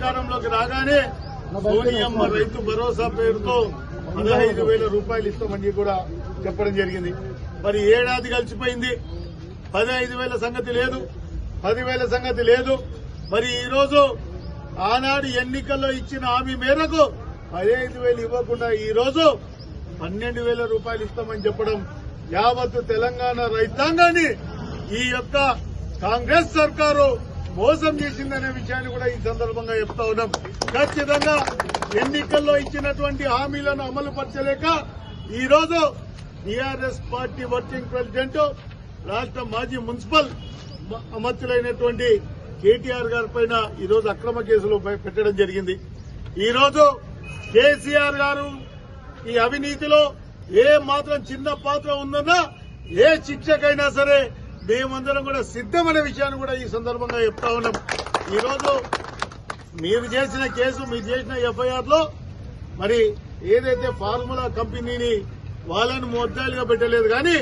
అధికారంలోకి రాగానే సోనియమ్మ రైతు భరోసా పేరుతో పదహైదు వేల రూపాయలు ఇస్తామని కూడా చెప్పడం జరిగింది. మరి ఏడాది కలిసిపోయింది. పదహైదు వేల సంగతి లేదు. పదివేల సంగతి లేదు. మరి ఈ రోజు ఆనాడు ఎన్నికల్లో ఇచ్చిన హామీ మేరకు పదిహేను వేలు ఇవ్వకుండా ఈ రోజు పన్నెండు వేల రూపాయలు ఇస్తామని చెప్పడం యావత్ తెలంగాణ రైతాంగాన్ని ఈ యొక్క కాంగ్రెస్ సర్కారు మోసం చేసిందనే విషయాన్ని కూడా ఈ సందర్భంగా చెప్తా ఉన్నాం. ఖచ్చితంగా ఎన్నికల్లో ఇచ్చినటువంటి హామీలను అమలు పరచలేక ఈరోజు టీఆర్ఎస్ పార్టీ వర్కింగ్ ప్రెసిడెంట్ రాష్ట్ర మాజీ మున్సిపల్ అమర్చులైనటువంటి కేటీఆర్ గారి పైన ఈరోజు అక్రమ కేసులు పై- పెట్టడం జరిగింది. ఈరోజు కేసీఆర్ గారు ఈ అవినీతిలో ఏ మాత్రం చిన్న పాత్ర ఉందన్నా ఏ శిక్షకైనా సరే మేమందరం కూడా సిద్ధమైన విషయాన్ని కూడా ఈ సందర్భంగా చెప్తా ఉన్నాం. ఈరోజు మీరు చేసిన కేసు మీరు చేసిన ఎఫ్ఐఆర్లో మరి ఏదైతే ఫార్ములా కంపెనీని వాళ్ళని మొద్దాలుగా పెట్టలేదు కానీ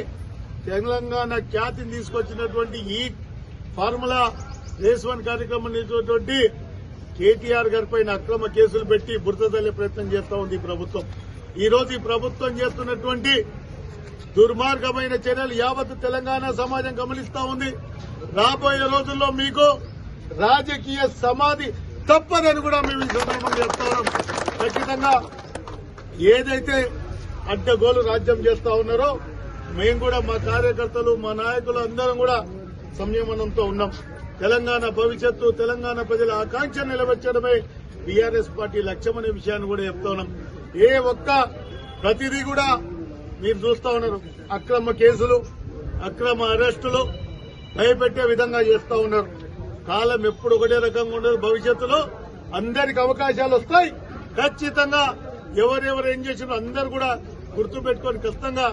తెలంగాణ ఖ్యాతిని తీసుకొచ్చినటువంటి ఈ ఫార్ములా రేస్ వన్ కార్యక్రమం నిర్వహించినటువంటి కేటీఆర్ గారి పైన అక్రమ కేసులు పెట్టి బురద ప్రయత్నం చేస్తా ఉంది ఈ ప్రభుత్వం. ఈ రోజు ఈ ప్రభుత్వం చేస్తున్నటువంటి దుర్మార్గమైన చర్యలు యావత్ తెలంగాణ సమాజం గమనిస్తా ఉంది. రాబోయే రోజుల్లో మీకు రాజకీయ సమాధి తప్పదని కూడా మేము ఈ సందర్భంగా చెప్తా ఖచ్చితంగా ఏదైతే అడ్డగోలు రాజ్యం చేస్తా ఉన్నారో మేము కూడా మా కార్యకర్తలు మా నాయకులు అందరం కూడా సంయమనంతో ఉన్నాం. తెలంగాణ భవిష్యత్తు తెలంగాణ ప్రజల ఆకాంక్ష నిలబెచ్చడమే బీఆర్ఎస్ పార్టీ లక్ష్యమనే విషయాన్ని కూడా చెప్తా ఉన్నాం. ఏ ఒక్క ప్రతిదీ కూడా మీరు చూస్తా ఉన్నారు. అక్రమ కేసులు అక్రమ అరెస్టులు భయపెట్టే విధంగా చేస్తా ఉన్నారు. కాలం ఎప్పుడు ఒకటే రకంగా ఉండదు. భవిష్యత్తులో అందరికి అవకాశాలు వస్తాయి. ఖచ్చితంగా ఎవరెవరు ఏం చేసినా అందరు కూడా గుర్తుపెట్టుకొని ఖచ్చితంగా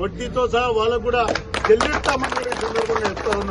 వడ్డీతో సహా వాళ్ళకు కూడా చెల్లిస్తామని కూడా ఈ సందర్భంగా చెప్తా ఉన్నారు